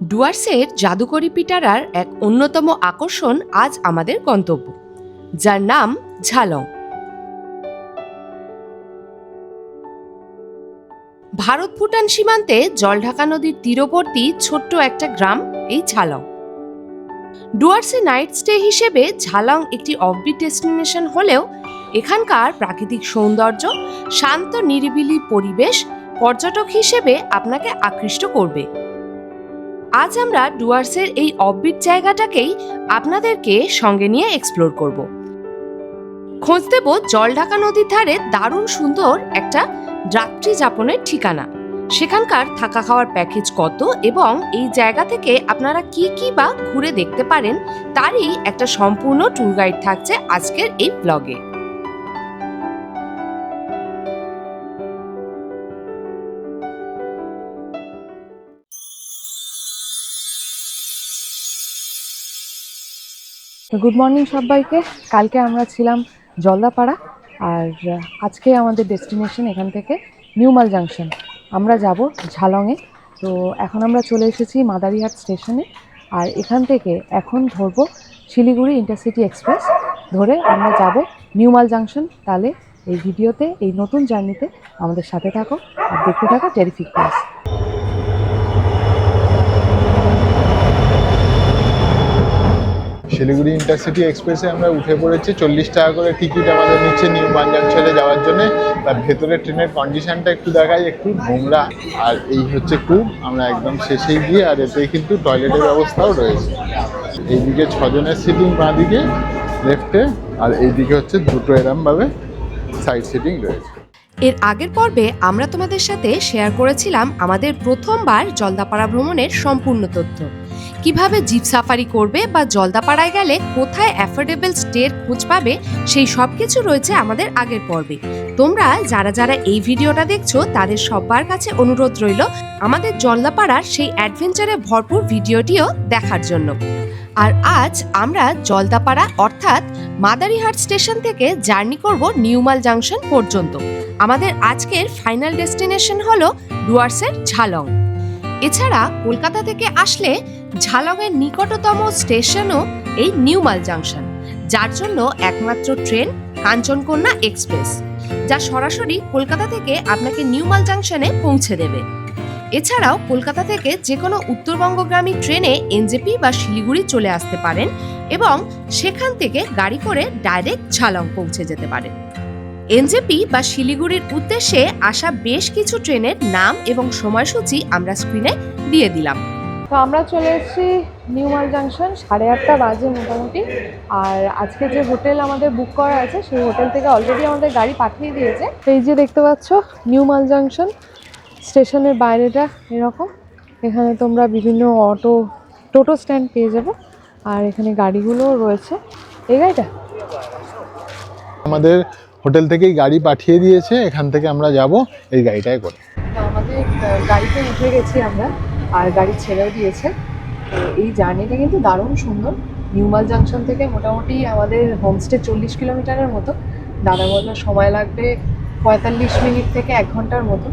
ডুয়ার্সের জাদুকরি পিটারার এক অন্যতম আকর্ষণ আজ আমাদের গন্তব্য, যার নাম ঝালং। ভারত ভুটান সীমান্তে জলঢাকা নদীর তীরবর্তী ছোট্ট একটা গ্রাম, এই ঝালং। ডুয়ার্সে নাইট স্টে হিসেবে ঝালং একটি অফবিট ডেস্টিনেশন হলেও এখানকার প্রাকৃতিক সৌন্দর্য, শান্ত নিরিবিলি পরিবেশ পর্যটক হিসেবে আপনাকে আকৃষ্ট করবে। আজ আমরা ডুয়ার্সের এই অফবিট জায়গাটাকেই আপনাদেরকে সঙ্গে নিয়ে এক্সপ্লোর করব। খোঁজ দেব জলঢাকা নদীর ধারে দারুণ সুন্দর একটা রাত্রি যাপনের ঠিকানা। সেখানকার থাকা খাওয়ার প্যাকেজ কত এবং এই জায়গা থেকে আপনারা কি কি বা ঘুরে দেখতে পারেন, তারই একটা সম্পূর্ণ ট্যুর গাইড থাকছে আজকের এই ব্লগে গুড মর্নিং সবাইকে। কালকে আমরা ছিলাম জলদাপাড়া আর আজকে আমাদের ডেস্টিনেশন এখান থেকে নিউমাল জাংশন আমরা যাব ঝালংয়ে। তো এখন আমরা চলে এসেছি মাদারিহাট স্টেশনে আর এখান থেকে এখন ধরবো শিলিগুড়ি ইন্টারসিটি এক্সপ্রেস ধরে আমরা যাব নিউমাল জাংশন তাহলে এই ভিডিওতে, এই নতুন জার্নিতে আমাদের সাথে থাকো আর দেখতে থাকো টেরিফিক প্লেস শিলিগুড়ি ইন্টারসিটি এক্সপ্রেসে আমরা উঠে পড়েছি। চল্লিশ টাকা করে টিকিট আমাদের নিচ্ছে নিউ বাঞ্জাংশনে যাওয়ার জন্য। তার ভেতরে ট্রেনের কন্ডিশনটা একটু দেখাই, একটু নোংরা। আর এই হচ্ছে খুব আমরা একদম শেষেই গিয়ে, আর এতে কিন্তু টয়লেটের ব্যবস্থাও রয়েছে। এইদিকে ছজনের সিটিং বাঁ দিকে লেফটে আর এইদিকে হচ্ছে দুটো এরমভাবে সাইড সিটিং রয়েছে। এর আগের পর্বে আমরা তোমাদের সাথে শেয়ার করেছিলাম আমাদের প্রথমবার জলদাপাড়া ভ্রমণের সম্পূর্ণ তথ্য। কীভাবে জিপ সাফারি করবে বা জলদাপাড়ায় গেলে কোথায় অ্যাফোর্ডেবল স্টের খোঁজ পাবে, সেই সব কিছু রয়েছে আমাদের আগের পর্বে। তোমরা যারা যারা এই ভিডিওটা দেখছ, তাদের সবার কাছে অনুরোধ রইল আমাদের জলদাপাড়ার সেই অ্যাডভেঞ্চারে ভরপুর ভিডিওটিও দেখার জন্য। আর আজ আমরা জলদাপাড়া, অর্থাৎ মাদারিহাট স্টেশন থেকে জার্নি করব নিউমাল জাংশন পর্যন্ত। আমাদের আজকের ফাইনাল ডেস্টিনেশন হলো ডুয়ার্সের ঝালং। এছাড়া কলকাতা থেকে আসলে ঝালংয়ের নিকটতম স্টেশনও এই নিউমাল জাংশন, যার জন্য একমাত্র ট্রেন কাঞ্চনকন্যা এক্সপ্রেস, যা সরাসরি কলকাতা থেকে আপনাকে নিউমাল জাংশনে পৌঁছে দেবে। এছাড়াও কলকাতা থেকে যে কোনো উত্তরবঙ্গগামী ট্রেনে এনজেপি বা শিলিগুড়ি চলে আসতে পারেন এবং সেখান থেকে গাড়ি করে ডাইরেক্ট ঝালং পৌঁছে যেতে পারেন। এনজেপি বা শিলিগুড়ির উদ্দেশ্যে আসা বেশ কিছু ট্রেনের নাম এবং সময়সূচি আমরা স্ক্রিনে দিয়ে দিলাম। তো আমরা চলে এসেছি নিউমাল জাংশন সাড়ে আটটা বাজে মোটামুটি। আর আজকে যে হোটেল আমাদের বুক করা আছে সেই হোটেল থেকে অলরেডি আমাদের গাড়ি পাঠিয়ে দিয়েছে। তো এই যে দেখতে পাচ্ছ নিউমাল জাংশন স্টেশনের বাইরেটা এরকম। এখানে তোমরা বিভিন্ন অটো টোটো স্ট্যান্ড পেয়ে যাবে। আর এখানে গাড়িগুলোও রয়েছে। এই গাড়িটা? আমাদের হোটেল থেকেই গাড়ি পাঠিয়ে দিয়েছে, এখান থেকে আমরা যাব এই গাড়িটায় করে। আমাদের গাড়িতে উঠে গেছি আমরা, আর গাড়ি ছেড়েও দিয়েছে। এই জার্নিটা কিন্তু দারুণ সুন্দর। নিউমাল জাংশন থেকে মোটামুটি আমাদের হোমস্টে চল্লিশ কিলোমিটারের মতো। দাদা বলল সময় লাগবে পঁয়তাল্লিশ মিনিট থেকে এক ঘণ্টার মতো।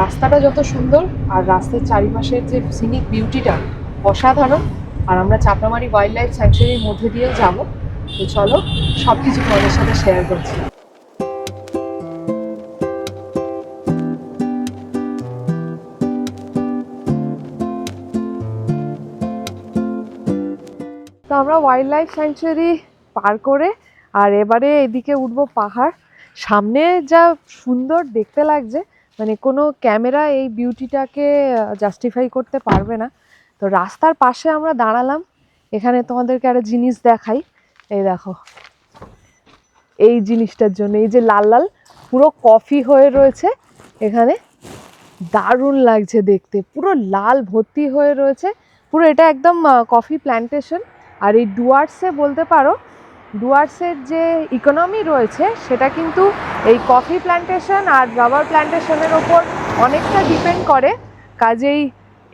রাস্তাটা যত সুন্দর, আর রাস্তার চারিপাশের যে সিনিক বিউটিটা অসাধারণ। আর আমরা চাপড়ামারি ওয়াইল্ড লাইফ স্যাংচুরির মধ্যে দিয়েও যাব। তো চলো সব কিছু তোমাদের সাথে শেয়ার করছি। আমরা ওয়াইল্ড লাইফ স্যাংচুয়ারি পার করে আর এবারে এদিকে উঠবো পাহাড়। সামনে যা সুন্দর দেখতে লাগছে মানে কোনো ক্যামেরা এই বিউটিটাকে জাস্টিফাই করতে পারবে না। তো রাস্তার পাশে আমরা দাঁড়ালাম। এখানে তোমাদেরকে একটা জিনিস দেখাই। এই দেখো। এই জিনিসটার জন্য, এই যে লাল লাল, পুরো কফি হয়ে রয়েছে এখানে। দারুণ লাগছে দেখতে। পুরো লাল ভর্তি হয়ে রয়েছে। পুরো এটা একদম কফি প্ল্যান্টেশন আর এই ডুয়ার্সে বলতে পারো, ডুয়ার্সের যে ইকোনমি রয়েছে, সেটা কিন্তু এই কফি প্ল্যান্টেশন আর রাবার প্ল্যান্টেশনের ওপর অনেকটা ডিপেন্ড করে। কাজেই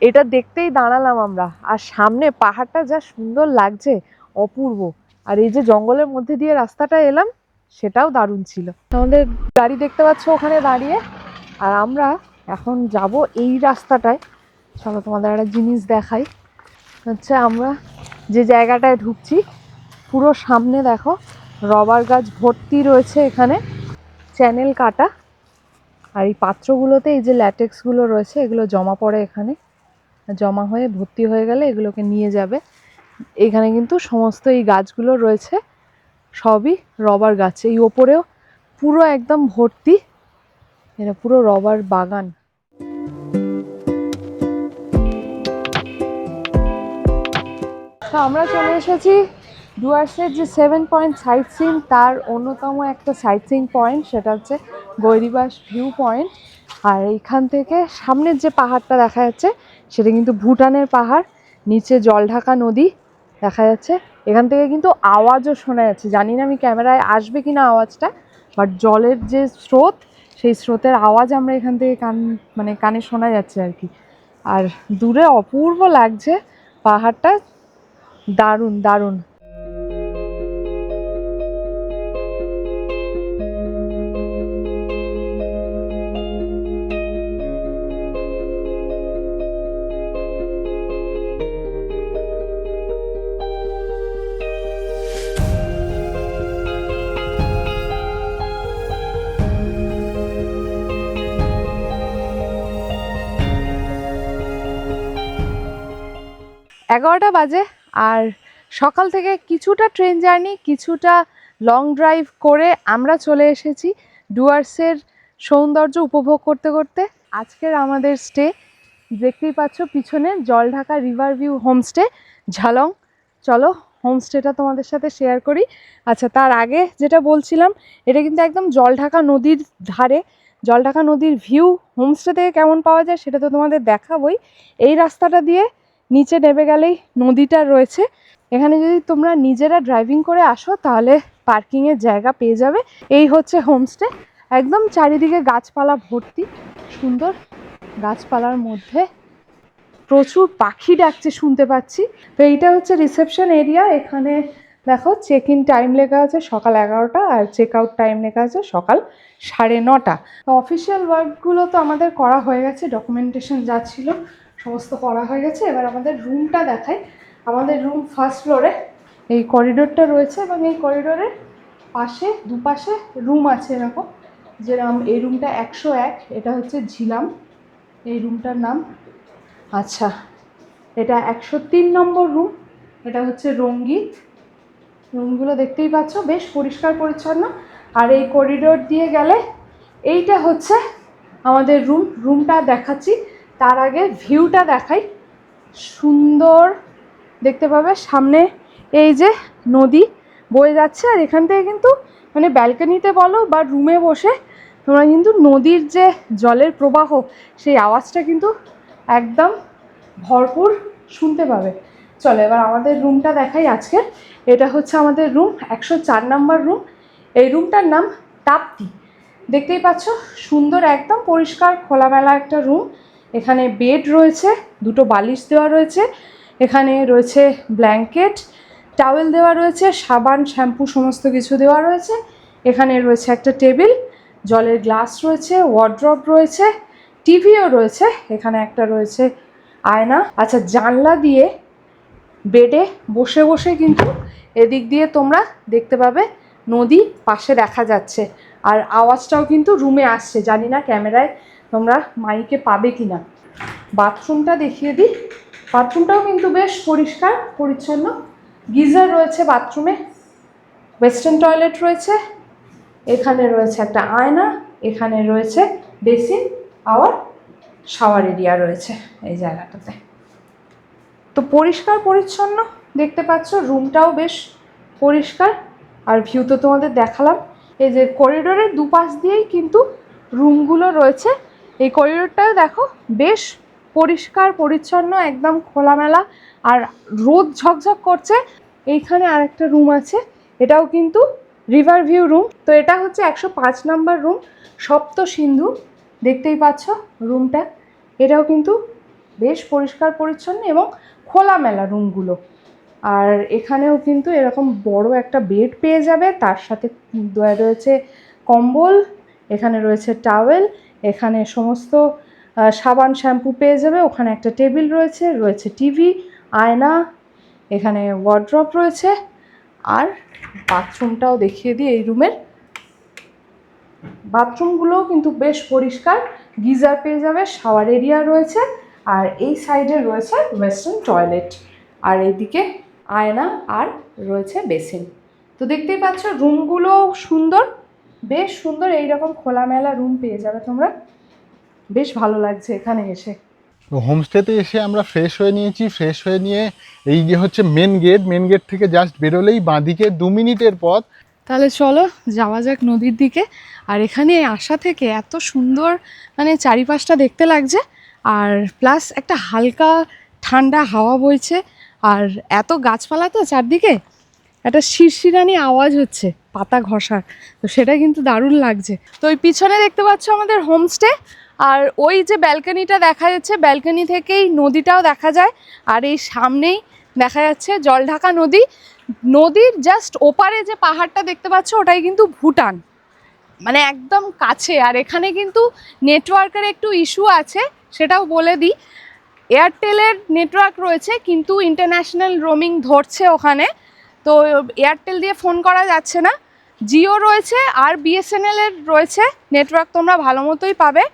এটা দেখতেই দাঁড়ালাম আমরা। আর সামনে পাহাড়টা যা সুন্দর লাগছে, অপূর্ব। আর এই যে জঙ্গলের মধ্যে দিয়ে রাস্তাটা এলাম, সেটাও দারুণ ছিল। আমাদের গাড়ি দেখতে পাচ্ছ ওখানে দাঁড়িয়ে। আর আমরা এখন যাব এই রাস্তাটায়। চলো তোমাদের একটা জিনিস দেখাই। হচ্ছে আমরা যে জায়গাটায় ঢুকছি, পুরো সামনে দেখো, রবার গাছ ভর্তি রয়েছে এখানে, চ্যানেল কাটা। আর এই পাত্রগুলোতে এই যে ল্যাটেক্সগুলো রয়েছে, এগুলো জমা পড়ে এখানে। জমা হয়ে ভর্তি হয়ে গেলে এগুলোকে নিয়ে যাবে। এখানে কিন্তু সমস্ত এই গাছগুলো রয়েছে, সবই রবার গাছ। এই ওপরেও পুরো একদম ভর্তি এটা পুরো রবার বাগান। তো আমরা চলে এসেছি ডুয়ার্সের যে সেভেন পয়েন্ট সাইট সিন তার অন্যতম একটা সাইট সিন পয়েন্ট সেটা হচ্ছে গৈরিবাস ভিউ পয়েন্ট আর এইখান থেকে সামনের যে পাহাড়টা দেখা যাচ্ছে, সেটা কিন্তু ভুটানের পাহাড়, নিচে জলঢাকা নদী দেখা যাচ্ছে। এখান থেকে কিন্তু আওয়াজও শোনা যাচ্ছে। জানি না আমি ক্যামেরায় আসবে কি না আওয়াজটা বাট জলের যে স্রোত, সেই স্রোতের আওয়াজ আমরা এখান থেকে কান মানে কানে শোনা যাচ্ছে আর কি। আর দূরে অপূর্ব লাগছে পাহাড়টা। দারুণ দারুণ। এগারোটা বাজে। আর সকাল থেকে কিছুটা ট্রেন জার্নি, কিছুটা লং ড্রাইভ করে আমরা চলে এসেছি ডুয়ার্সের সৌন্দর্য উপভোগ করতে করতে। আজকের আমাদের স্টে দেখতেই পাচ্ছ, পিছনে Jaldhaka river view homestay Jhalong. চলো হোমস্টেটা তোমাদের সাথে শেয়ার করি। আচ্ছা তার আগে যেটা বলছিলাম, এটা কিন্তু একদম জলঢাকা নদীর ধারে। জলঢাকা নদীর ভিউ হোমস্টে থেকে কেমন পাওয়া যায় সেটা তো তোমাদের দেখাবই। এই রাস্তাটা দিয়ে নিচে নেমে গেলেই নদীটা রয়েছে। এখানে যদি তোমরা নিজেরা ড্রাইভিং করে আসো, তাহলে পার্কিংয়ের জায়গা পেয়ে যাবে। এই হচ্ছে হোমস্টে একদম চারিদিকে গাছপালা ভর্তি। সুন্দর গাছপালার মধ্যে প্রচুর পাখি ডাকছে শুনতে পাচ্ছি। তো এইটা হচ্ছে রিসেপশন এরিয়া এখানে দেখো চেক ইন টাইম লেখা আছে সকাল এগারোটা আর চেক আউট টাইম লেখা আছে সকাল সাড়ে নটা। অফিসিয়াল ওয়ার্কগুলো তো আমাদের করা হয়ে গেছে ডকুমেন্টেশন যা ছিল। সমস্ত করা হয়ে গেছে। এবার আমাদের রুমটা দেখাই। আমাদের রুম ফার্স্ট ফ্লোরে এই করিডোরটা রয়েছে এবং এই করিডোরের পাশে, দুপাশে রুম আছে এরকম। যেরকম এই রুমটা একশো এক, এটা হচ্ছে ঝিলাম। এই রুমটার নাম আচ্ছা এটা একশো তিন নম্বর রুম এটা হচ্ছে রঙ্গিত। রুমগুলো দেখতেই পাচ্ছ, বেশ পরিষ্কার পরিচ্ছন্ন। আর এই করিডোর দিয়ে গেলে এইটা হচ্ছে আমাদের রুম রুমটা দেখাচ্ছি। তার আগে ভিউটা দেখাই। সুন্দর, দেখতে পাবে সামনে এই যে নদী বয়ে যাচ্ছে। আর এখান থেকে কিন্তু মানে ব্যালকনিতে বলো বা রুমে বসে তোমরা কিন্তু নদীর যে জলের প্রবাহ, সেই আওয়াজটা কিন্তু একদম ভরপুর শুনতে পাবে। চলো এবার আমাদের রুমটা দেখাই আজকে। এটা হচ্ছে আমাদের রুম একশো চার নাম্বার রুম এই রুমটার নাম তাপ্তি। দেখতেই পাচ্ছ, সুন্দর একদম পরিষ্কার খোলামেলা একটা রুম এখানে বেড রয়েছে, দুটো বালিশ দেওয়া রয়েছে, এখানে রয়েছে ব্ল্যাঙ্কেট, টাওয়েল দেওয়া রয়েছে, সাবান, শ্যাম্পু সমস্ত কিছু দেওয়া রয়েছে, এখানে রয়েছে একটা টেবিল, জলের গ্লাস রয়েছে ওয়ার্ড্রপ রয়েছে, টিভিও রয়েছে, এখানে একটা রয়েছে আয়না। আচ্ছা জানলা দিয়ে বেডে বসে বসে কিন্তু এদিক দিয়ে তোমরা দেখতে পাবে নদী পাশে দেখা যাচ্ছে। আর আওয়াজটাও কিন্তু রুমে আসছে, জানি না ক্যামেরায় তোমরা মাইকে পাবে কি না বাথরুমটা দেখিয়ে দিই। বাথরুমটাও কিন্তু বেশ পরিষ্কার, পরিচ্ছন্ন। গিজার রয়েছে বাথরুমে। ওয়েস্টার্ন টয়লেট রয়েছে। এখানে রয়েছে একটা আয়না। এখানে রয়েছে বেসিন আবার শাওয়ার এরিয়া রয়েছে এই জায়গাটাতে। তো পরিষ্কার, পরিচ্ছন্ন দেখতে পাচ্ছ। রুমটাও বেশ পরিষ্কার। আর ভিউ তো তোমাদের দেখালাম। এই যে করিডোরের দুপাশ দিয়েই কিন্তু রুমগুলো রয়েছে। এই করিডোরটাও দেখো বেশ পরিষ্কার, পরিচ্ছন্ন, একদম খোলামেলা আর রোদ ঝকঝক করছে। এইখানে আরেকটা রুম আছে, এটাও কিন্তু রিভার ভিউ রুম তো এটা হচ্ছে একশো পাঁচ নাম্বার রুম সপ্ত সিন্ধু, দেখতেই পাচ্ছ রুমটা এটাও কিন্তু বেশ পরিষ্কার, পরিচ্ছন্ন এবং খোলামেলা রুমগুলো আর এখানেও কিন্তু এরকম বড় একটা বেড পেয়ে যাবে, তার সাথে রয়েছে কম্বল, এখানে রয়েছে টাওয়েল এখানে সমস্ত সাবান শ্যাম্পু পেয়ে যাবে। ওখানে একটা টেবিল রয়েছে রয়েছে টিভি, আয়না, এখানে ওয়ার্ড্রপ রয়েছে আর বাথরুমটাও দেখিয়ে দিই এই রুমের। বাথরুমগুলোও কিন্তু বেশ পরিষ্কার, গিজার পেয়ে যাবে শাওয়ার এরিয়া রয়েছে আর এই সাইডে রয়েছে ওয়েস্টার্ন টয়লেট আর এইদিকে আয়না আর রয়েছে বেসিন তো দেখতেই পাচ্ছ রুমগুলো সুন্দর। বেশ সুন্দর এইরকম খোলামেলা রুম পেয়ে যাবে তোমরা। বেশ ভালো লাগছে এখানে এসে। তো হোমস্টেতে এসে আমরা ফ্রেশ হয়ে নিয়েছি। ফ্রেশ হয়ে নিয়ে এই যে হচ্ছে মেন গেট মেন গেট থেকে জাস্ট বেরোলেই বাঁদিকে দু মিনিটের পথ। তাহলে চলো যাওয়া যাক নদীর দিকে। আর এখানে আসা থেকে এত সুন্দর মানে চারিপাশটা দেখতে লাগছে। আর প্লাস একটা হালকা ঠান্ডা হাওয়া বইছে। আর এত গাছপালা তো চারদিকে। একটা শিরশিরানি আওয়াজ হচ্ছে, পাতা ঘষার। তো সেটা কিন্তু দারুণ লাগছে। তো ওই পিছনে দেখতে পাচ্ছ আমাদের হোমস্টে, আর ওই যে ব্যালকনিটা দেখা যাচ্ছে, ব্যালকনি থেকেই নদীটাও দেখা যায়, আর এই সামনেই দেখা যাচ্ছে জলঢাকা নদী। নদীর জাস্ট ওপারে যে পাহাড়টা দেখতে পাচ্ছ, ওটাই কিন্তু ভুটান। মানে একদম কাছে, আর এখানে কিন্তু নেটওয়ার্কের একটু ইস্যু আছে, সেটাও বলে দিই। এয়ারটেলের নেটওয়ার্ক রয়েছে, কিন্তু ইন্টারন্যাশনাল রোমিং ধরছে ওখানে। তো এয়ারটেল দিয়ে ফোন করা যাচ্ছে না। জিও রয়েছে আর বিএসএনএল এর রয়েছে। নেটওয়ার্ক তোমরা ভালো মতোই পাবে।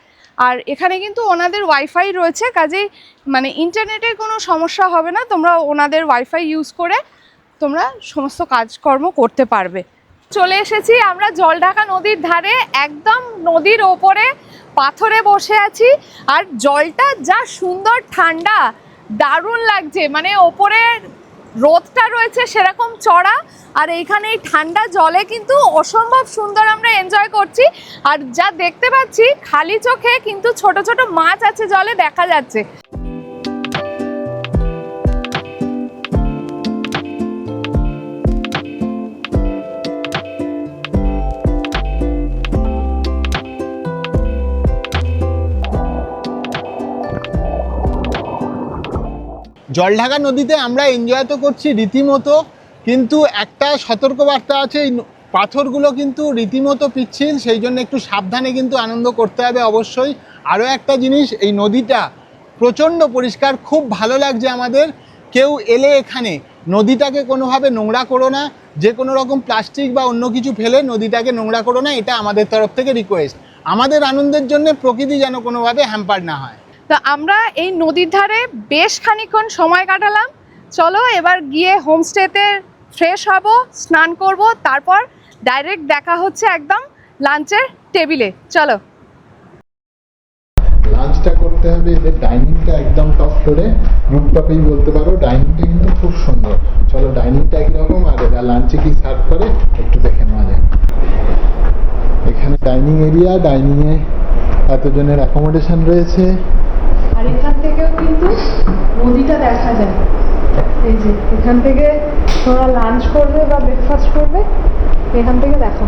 আর এখানে কিন্তু ওনাদের ওয়াইফাই রয়েছে, কাজেই মানে ইন্টারনেটের কোনো সমস্যা হবে না। তোমরা ওনাদের ওয়াইফাই ইউজ করে তোমরা সমস্ত কাজকর্ম করতে পারবে। চলে এসেছি আমরা জলঢাকা নদীর ধারে। একদম নদীর ওপরে পাথরে বসে আছি। আর জলটা যা সুন্দর ঠান্ডা, দারুণ লাগছে। মানে ওপরে রোদটা রয়েছে সেরকম চড়া, আর এইখানে এই ঠান্ডা জলে কিন্তু অসম্ভব সুন্দর আমরা এনজয় করছি। আর যা দেখতে পাচ্ছি, খালি চোখে কিন্তু ছোট ছোট মাছ আছে জলে দেখা যাচ্ছে। জলঢাকা নদীতে আমরা এনজয় তো করছি রীতিমতো, কিন্তু একটা সতর্কবার্তা আছে পাথরগুলো কিন্তু রীতিমতো পিচ্ছিল, সেই জন্য একটু সাবধানে কিন্তু আনন্দ করতে হবে অবশ্যই। আরও একটা জিনিস, এই নদীটা প্রচণ্ড পরিষ্কার, খুব ভালো লাগছে আমাদের। কেউ এলে এখানে, নদীটাকে কোনোভাবে নোংরা করো না, যে কোনো রকম প্লাস্টিক বা অন্য কিছু ফেলে নদীটাকে নোংরা করো না, এটা আমাদের তরফ থেকে রিকোয়েস্ট আমাদের আনন্দের জন্য প্রকৃতি যেন কোনোভাবে হ্যাম্পার না হয়। তো আমরা এই নদীর ধারে বেশ খানিক্ষণ সময় কাটালাম। চলো এবার গিয়ে হোমস্টেতে ফ্রেশ হব, স্নান করব, তারপর ডাইরেক্ট দেখা হচ্ছে একদম লাঞ্চের টেবিলে। চলো। লাঞ্চটা করতে হবে এদের ডাইনিংটা একদম টপ করে রুমটপেই বলতে পারো, ডাইনিংটা কিন্তু খুব সুন্দর। চলো ডাইনিংটা একরকম আর এরা লাঞ্চে কি সার্ভ করে, একটু দেখে নেওয়া যায় এখানে ডাইনিং এরিয়া, ডাইনিংয়ে এতজনের অ্যাকোমোডেশন রয়েছে। আর এখান থেকেও কিন্তু নদীটা দেখা যায়। এই যে, এখান থেকে তোমরা লাঞ্চ করবে বা ব্রেকফাস্ট করবে, এখান থেকে দেখো,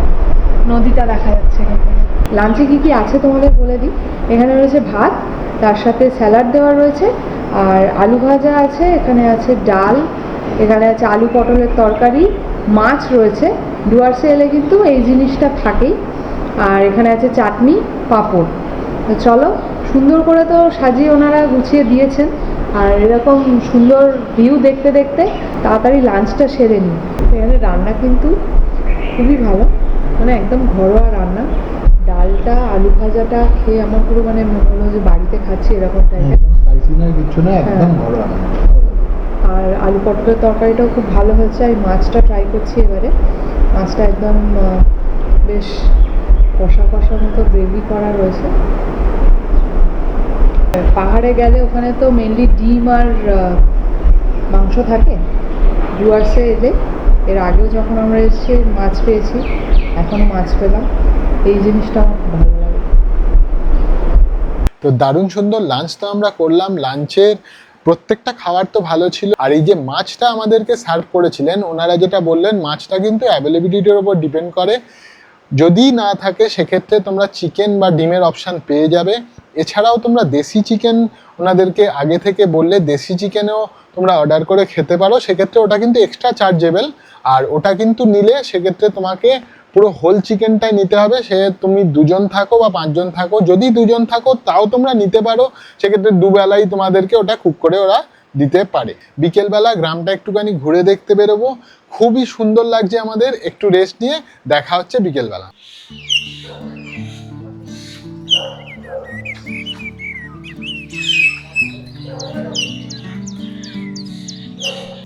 নদীটা দেখা যাচ্ছে এখান থেকে। লাঞ্চে কী কী আছে তোমাদের বলে দিই? এখানে রয়েছে ভাত, তার সাথে স্যালাড দেওয়া রয়েছে, আর আলু ভাজা আছে, এখানে আছে ডাল, এখানে আছে আলু পটলের তরকারি, মাছ রয়েছে। ডুয়ার্সে এলে কিন্তু এই জিনিসটা থাকেই। আর এখানে আছে চাটনি, পাঁপড়। তো চলো সুন্দর করে তো সাজিয়ে ওনারা গুছিয়ে দিয়েছেন। আর এরকম সুন্দর ভিউ দেখতে দেখতে তাড়াতাড়ি লাঞ্চটা সেরে নিই এখানে রান্না কিন্তু খুবই ভালো। মানে একদম ঘরোয়া রান্না। ডালটা আলু ভাজাটা খেয়ে আমার পুরো মানে মনে হলো যে বাড়িতে খাচ্ছি এরকম টাইপের স্পাইসি নয় কিছু না একদম হ্যাঁ। ঘরোয়া আর আলু পটলের তরকারিটাও খুব ভালো হয়েছে। আমি মাছটা ট্রাই করছি এবারে। মাছটা একদম বেশ কষা কষা মতো গ্রেভি করা রয়েছে। পাহাড়ে গেলে ওখানে তো মেনলি ডিম আর মাংস থাকে। ডুয়ার্সে এলে এর আগেও যখন আমরা এসেছি, মাছ পেয়েছি, এখনও মাছ পেলাম। এই জিনিসটা আমার খুব ভালো লাগে। তো দারুণ সুন্দর লাঞ্চ তো আমরা করলাম। লাঞ্চের প্রত্যেকটা খাবার তো ভালো ছিল। আর এই যে মাছটা আমাদেরকে সার্ভ করেছিলেন, ওনারা যেটা বললেন, মাছটা কিন্তু অ্যাভেলেবিলিটির ওপর ডিপেন্ড করে। যদি না থাকে, সেক্ষেত্রে তোমরা চিকেন বা ডিমের অপশান পেয়ে যাবে। এছাড়াও তোমরা দেশি চিকেন ওনাদেরকে আগে থেকে বললে দেশি চিকেনেও তোমরা অর্ডার করে খেতে পারো, সেক্ষেত্রে ওটা কিন্তু এক্সট্রা চার্জেবল আর ওটা কিন্তু নিলে সেক্ষেত্রে তোমাকে পুরো হোল চিকেনটাই নিতে হবে, সে তুমি দুজন থাকো বা পাঁচজন থাকো, যদি দুজন থাকো তাও তোমরা নিতে পারো, সেক্ষেত্রে দুবেলাই তোমাদেরকে ওটা কুক করে ওরা দিতে পারে। বিকেলবেলা গ্রামটা একটুখানি ঘুরে দেখতে বেরোবো, খুবই সুন্দর লাগছে আমাদের, একটু রেস্ট নিয়ে দেখা হচ্ছে বিকেলবেলা।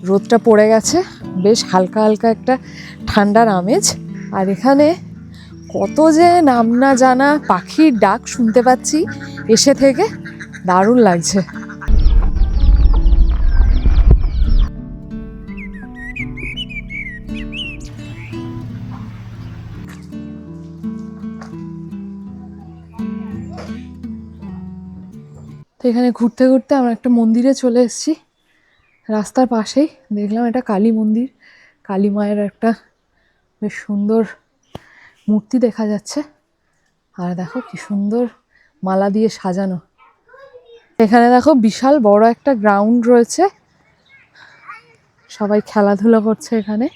রোদটা পড়ে গেছে, বেশ হালকা হালকা একটা ঠান্ডার আমেজ। আর এখানে কত যে নাম না জানা পাখির ডাক শুনতে পাচ্ছি, এসে থেকে দারুণ লাগছে। তো এখানে ঘুরতে ঘুরতে আমরা একটা মন্দিরে চলে এসেছি। রাস্তার পাশেই দেখলাম এটা কালী মন্দির। কালী মায়ের একটা বেশ সুন্দর মূর্তি দেখা যাচ্ছে। আর দেখো কি সুন্দর মালা দিয়ে সাজানো। এখানে দেখো বিশাল বড় একটা গ্রাউন্ড রয়েছে। সবাই খেলাধুলা করছে এখানে।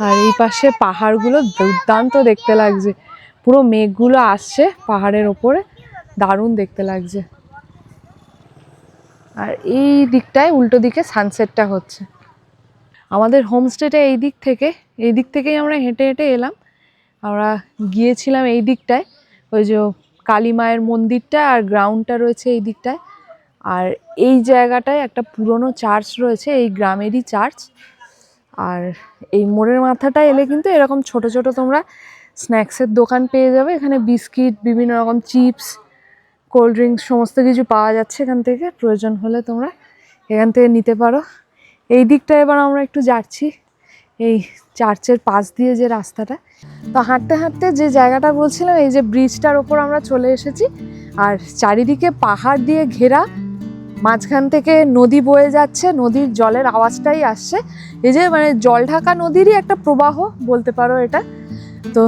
আর এই পাশে পাহাড়গুলো দুর্দান্ত দেখতে লাগছে। পুরো মেঘগুলো আসছে পাহাড়ের ওপরে। দারুণ দেখতে লাগছে। আর এই দিকটায় উল্টো দিকে সানসেটটা হচ্ছে। আমাদের হোমস্টেটা এই দিক থেকে, এই দিক থেকেই আমরা হেঁটে হেঁটে এলাম। আমরা গিয়েছিলাম এই দিকটায়, ওই যে কালী মায়ের মন্দিরটা আর গ্রাউন্ডটা রয়েছে এই দিকটায়। আর এই জায়গাটায় একটা পুরনো চার্চ রয়েছে, এই গ্রামেরই চার্চ আর এই মোড়ের মাথাটা এলে কিন্তু এরকম ছোট ছোট তোমরা স্ন্যাক্সের দোকান পেয়ে যাবে। এখানে বিস্কিট, বিভিন্ন রকম চিপস কোল্ড ড্রিঙ্কস সমস্ত কিছু পাওয়া যাচ্ছে এখান থেকে। প্রয়োজন হলে তোমরা এখান থেকে নিতে পারো। এই দিকটা এবার আমরা একটু যাচ্ছি, এই চার্চের পাশ দিয়ে যে রাস্তাটা। তো হাঁটতে হাঁটতে যে জায়গাটা বলছিলাম, এই যে ব্রিজটার ওপর আমরা চলে এসেছি আর চারিদিকে পাহাড় দিয়ে ঘেরা, মাঝখান থেকে নদী বয়ে যাচ্ছে, নদীর জলের আওয়াজটাই আসছে। এই যে মানে জল ঢাকা নদীরই একটা প্রবাহ বলতে পারো এটা। তো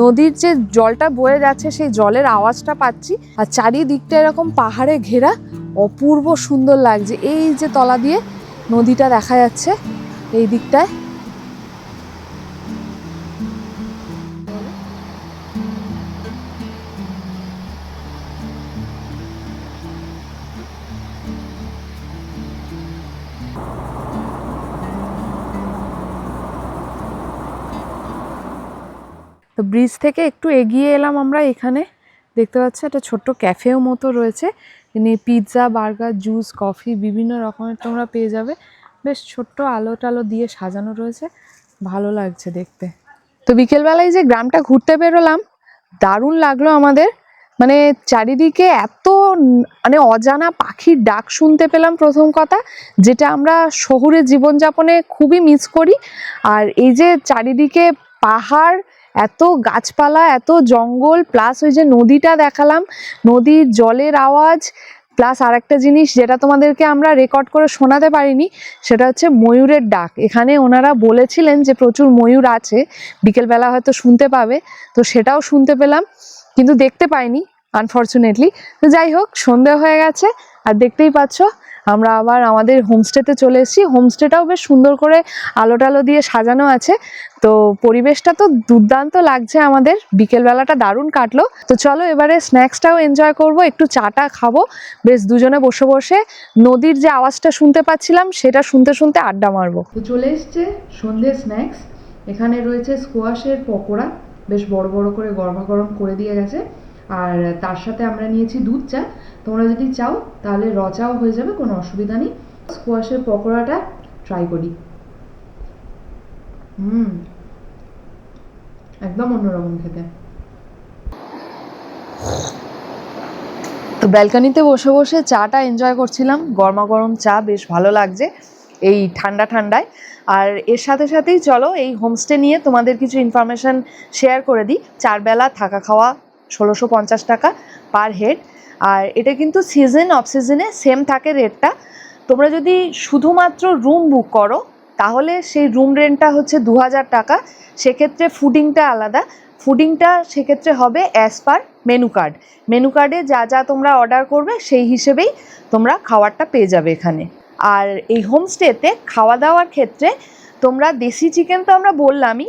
নদীর যে জলটা বয়ে যাচ্ছে, সেই জলের আওয়াজটা পাচ্ছি। আর চারিদিকটা এরকম পাহাড়ে ঘেরা, অপূর্ব সুন্দর লাগছে। এই যে তলা দিয়ে নদীটা দেখা যাচ্ছে, এই দিকটায়। তো ব্রিজ থেকে একটু এগিয়ে এলাম আমরা এখানে। দেখতে পাচ্ছি একটা ছোট্ট ক্যাফেও মতো রয়েছে। এখানে পিৎজা, বার্গার, জুস, কফি বিভিন্ন রকমের তোমরা পেয়ে যাবে। বেশ ছোট্ট আলো টালো দিয়ে সাজানো রয়েছে। ভালো লাগছে দেখতে। তো বিকেলবেলায় যে গ্রামটা ঘুরতে বেরোলাম, দারুণ লাগল আমাদের। মানে চারিদিকে এত মানে অজানা পাখির ডাক শুনতে পেলাম প্রথম কথা, যেটা আমরা শহুরে জীবনযাপনে খুবই মিস করি। আর এই যে চারিদিকে পাহাড় এত গাছপালা, এত জঙ্গল প্লাস ওই যে নদীটা দেখালাম, নদীর জলের আওয়াজ প্লাস আরেকটা জিনিস যেটা তোমাদেরকে আমরা রেকর্ড করে শোনাতে পারিনি, সেটা হচ্ছে ময়ূরের ডাক। এখানে ওনারা বলেছিলেন যে প্রচুর ময়ূর আছে, বিকেলবেলা হয়তো শুনতে পাবে, তো সেটাও শুনতে পেলাম, কিন্তু দেখতে পাইনি আনফর্চুনেটলি তো যাই হোক, সন্ধে হয়ে গেছে, আর দেখতেই পাচ্ছ আমরা আবার আমাদের হোমস্টেতে চলে এসেছি। হোমস্টেটাও বেশ সুন্দর করে আলো টালো দিয়ে সাজানো আছে। তো পরিবেশটা তো দুর্দান্ত লাগছে আমাদের। বিকেলবেলাটা দারুণ কাটলো। তো চলো এবারে স্ন্যাক্সটাও এনজয় করব, একটু চাটা খাব। বেশ দুজনে বসে বসে নদীর যে আওয়াজটা শুনতে পাচ্ছিলাম, সেটা শুনতে শুনতে আড্ডা মারবো। চলে এসছে সন্ধ্যে স্ন্যাক্স এখানে রয়েছে স্কোয়াশের পকোড়া। বেশ বড় বড় করে গরমা গরম করে দিয়ে গেছে। আর তার সাথে আমরা নিয়েছি দুধ চা। তোমরা যদি চাও, তাহলে র চাও হয়ে যাবে, কোনো অসুবিধা নেই। স্কোয়াশের পকোড়াটা ট্রাই করি। হুম। একদম অন্যরকম খেতে। তো ব্যালকানিতে বসে বসে চাটা এনজয় করছিলাম। গরমা গরম চা বেশ ভালো লাগছে এই ঠান্ডা ঠান্ডায়। আর এর সাথে সাথেই চলো, এই হোমস্টে নিয়ে তোমাদের কিছু ইনফরমেশন শেয়ার করে দিই। চার বেলা থাকা খাওয়া ষোলোশো পঞ্চাশ টাকা পার হেড আর এটা কিন্তু সিজন অফ সিজনে সেম থাকে রেটটা তোমরা যদি শুধুমাত্র রুম বুক করো, তাহলে সেই রুম রেন্টটা হচ্ছে দু হাজার টাকা। সেক্ষেত্রে ফুডিংটা আলাদা। ফুডিংটা সেক্ষেত্রে হবে as per menu card menu কার্ডে যা যা তোমরা অর্ডার করবে, সেই হিসেবেই তোমরা খাবারটা পেয়ে যাবে এখানে। আর এই হোমস্টেতে খাওয়া দাওয়ার ক্ষেত্রে তোমরা দেশি চিকেন তো আমরা বললামই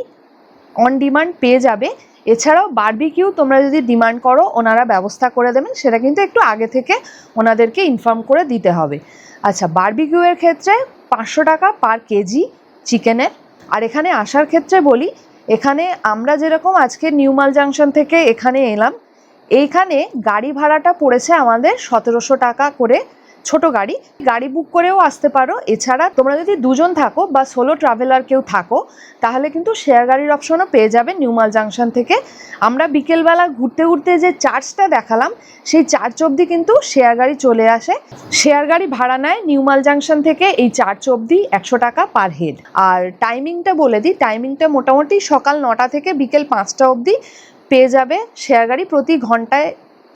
অন ডিমান্ড পেয়ে যাবে। এছাড়াও বারবিকিউ তোমরা যদি ডিমান্ড করো, ওনারা ব্যবস্থা করে দেবেন, সেটা কিন্তু একটু আগে থেকে ওনাদেরকে ইনফর্ম করে দিতে হবে। আচ্ছা বারবিকিউ এর ক্ষেত্রে পাঁচশো টাকা পার কেজি চিকেনের আর এখানে আসার ক্ষেত্রে বলি, এখানে আমরা যেরকম আজকে নিউমাল জাংশন থেকে এখানে এলাম, এইখানে গাড়ি ভাড়াটা পড়েছে আমাদের সতেরোশো টাকা করে ছোট গাড়ি গাড়ি বুক করেও আসতে পারো। এছাড়া তোমরা যদি দুজন থাকো বা সোলো ট্রাভেলার কেউ থাকো, তাহলে কিন্তু শেয়ার গাড়ির অপশনও পেয়ে যাবে নিউমাল জাংশন থেকে। আমরা বিকেলবেলা ঘুরতে ঘুরতে যে চার্চটা দেখালাম, সেই চার্চ অবধি কিন্তু শেয়ার গাড়ি চলে আসে। শেয়ার গাড়ি ভাড়া নেয় নিউমাল জাংশন থেকে এই চার্চ অবধি একশো টাকা পার হেড আর টাইমিংটা বলে দিই টাইমিংটা মোটামুটি সকাল নটা থেকে বিকেল পাঁচটা অবধি পেয়ে যাবে শেয়ার গাড়ি প্রতি ঘন্টায়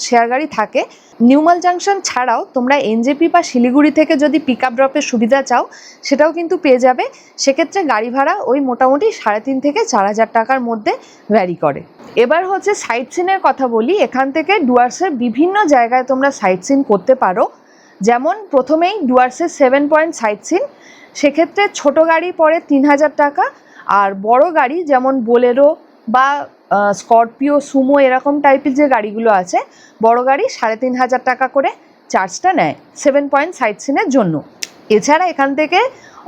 শেয়ার গাড়ি থাকে। নিউমাল জাংশন ছাড়াও তোমরা এনজেপি বা শিলিগুড়ি থেকে যদি পিক আপ ড্রপের সুবিধা চাও, সেটাও কিন্তু পেয়ে যাবে। সেক্ষেত্রে গাড়ি ভাড়া ওই মোটামুটি সাড়ে তিন থেকে চার হাজার টাকার মধ্যে ভ্যারি করে। এবার হচ্ছে সাইট সিনের কথা বলি। এখান থেকে ডুয়ার্সের বিভিন্ন জায়গায় তোমরা সাইট সিন করতে পারো। যেমন প্রথমেই ডুয়ার্সের সেভেন পয়েন্ট সাইট সিন সেক্ষেত্রে ছোট গাড়ি পড়ে তিন হাজার টাকা। আর বড় গাড়ি যেমন বোলেরো বা স্করপিও সুমো এরকম টাইপের যে গাড়িগুলো আছে, বড় গাড়ি সাড়ে তিন হাজার টাকা করে চার্জটা নেয় সেভেন পয়েন্ট সাইট সিনের জন্য। এছাড়া এখান থেকে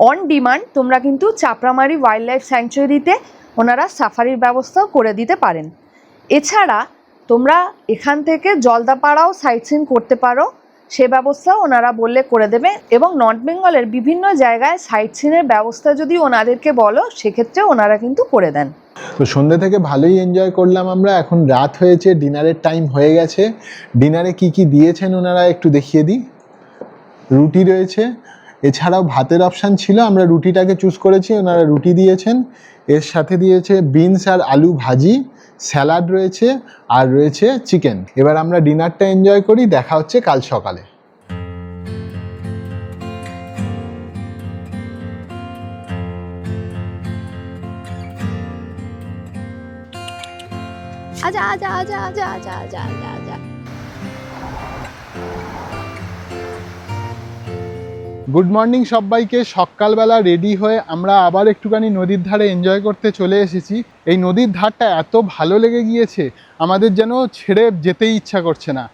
অন ডিমান্ড তোমরা কিন্তু চাপড়ামারি ওয়াইল্ড লাইফ স্যাংচুয়ারিতে ওনারা সাফারির ব্যবস্থাও করে দিতে পারেন। এছাড়া তোমরা এখান থেকে জলদাপাড়াও সাইট সিন করতে পারো। সে ব্যবস্থাও ওনারা বললে করে দেবে এবং নর্থ বেঙ্গলের বিভিন্ন জায়গায় সাইট সিনের ব্যবস্থা যদি ওনাদেরকে বলো, সেক্ষেত্রে ওনারা কিন্তু করে দেন। তো সন্ধ্যে থেকে ভালোই এনজয় করলাম আমরা। এখন রাত হয়েছে, ডিনারের টাইম হয়ে গেছে। ডিনারে কি কি দিয়েছেন ওনারা একটু দেখিয়ে দিই। রুটি রয়েছে, এছাড়াও ভাতের অপশান ছিল, আমরা রুটিটাকে চুজ করেছি, ওনারা রুটি দিয়েছেন। এর সাথে দিয়েছে বিনস আর আলু ভাজি। স্যালাড রয়েছে আর রয়েছে চিকেন। এবার আমরা ডিনারটা এনজয় করি, দেখা হচ্ছে কাল সকালে। আজা আজা আজা আজা আজা আজা আজা গুড মর্নিং সবাইকে, সকালবেলা রেডি হয়ে আমরা আবার একটুখানি নদীর ধারে এনজয় করতে চলে এসেছি। এই নদীর ধারটা এত ভালো লেগে গিয়েছে, আমাদের যেন ছেড়ে যেতেই ইচ্ছা করছে না।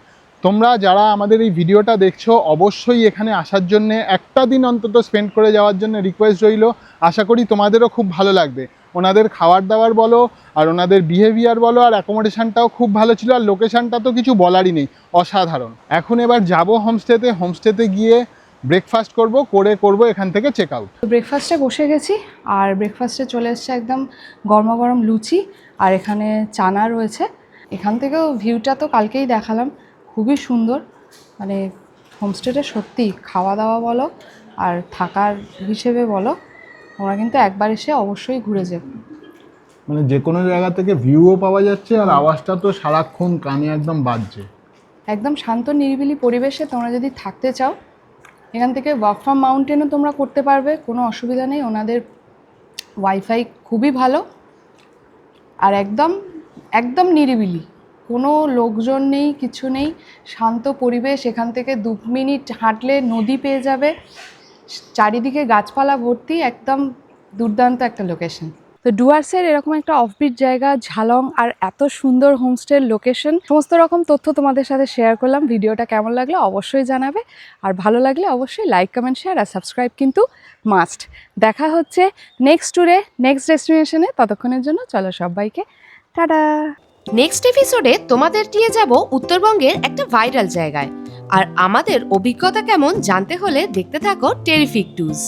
তোমরা যারা আমাদের এই ভিডিওটা দেখছ, অবশ্যই এখানে আসার জন্য একটা দিন অন্তত স্পেন্ড করে যাওয়ার জন্য রিকোয়েস্ট রইল। আশা করি তোমাদেরও খুব ভালো লাগবে। ওনাদের খাবার দাবার বলো, আর ওনাদের বিহেভিয়ার বলো, আর অ্যাকোমোডেশনটাও খুব ভালো ছিল, আর লোকেশানটা তো কিছু বলারই নেই, অসাধারণ। এখন এবার যাব হোমস্টেতে হোমস্টেতে গিয়ে ব্রেকফাস্ট করব করে করব এখান থেকে চেক আউট ব্রেকফাস্টে বসে গেছি আর ব্রেকফাস্টে চলে এসছে একদম গরম গরম লুচি আর এখানে চানা রয়েছে। এখান থেকেও ভিউটা তো কালকেই দেখালাম খুবই সুন্দর। মানে হোমস্টেটা সত্যি খাওয়া দাওয়া বলো আর থাকার হিসেবে বলো তোমরা কিন্তু একবার এসে অবশ্যই ঘুরে যেও। মানে যে কোনো জায়গা থেকে ভিউও পাওয়া যাচ্ছে আর আওয়াজটা তো সারাক্ষণ কানে একদম বাজছে। একদম শান্ত নিরিবিলি পরিবেশে তোমরা যদি থাকতে চাও এখান থেকে ওয়ার্ক ফ্রম মাউন্টেনও তোমরা করতে পারবে, কোনো অসুবিধা নেই। ওনাদের ওয়াইফাই খুবই ভালো আর একদম একদম নিরিবিলি। কোনো লোকজন নেই, কিছু নেই, শান্ত পরিবেশ। এখান থেকে দু মিনিট হাঁটলে নদী পেয়ে যাবে। চারিদিকে গাছপালা ভর্তি, একদম দুর্দান্ত একটা লোকেশন তো ডুয়ার্সের এরকম একটা অফবিট জায়গা, ঝালং আর এত সুন্দর হোমস্টের লোকেশন সমস্ত রকম তথ্য তোমাদের সাথে শেয়ার করলাম। ভিডিওটা কেমন লাগল অবশ্যই জানাবে। আর ভালো লাগলে অবশ্যই লাইক কমেন্ট শেয়ার আর সাবস্ক্রাইব কিন্তু মাস্ট দেখা হচ্ছে নেক্সট ট্যুরে নেক্সট ডেস্টিনেশনে ততক্ষণের জন্য চলো সবাইকে, টাটা! নেক্সট এপিসোডে তোমাদের নিয়ে যাব উত্তরবঙ্গের একটা ভাইরাল জায়গায়। আর আমাদের অভিজ্ঞতা কেমন জানতে হলে দেখতে থাকো টেরিফিক টুজ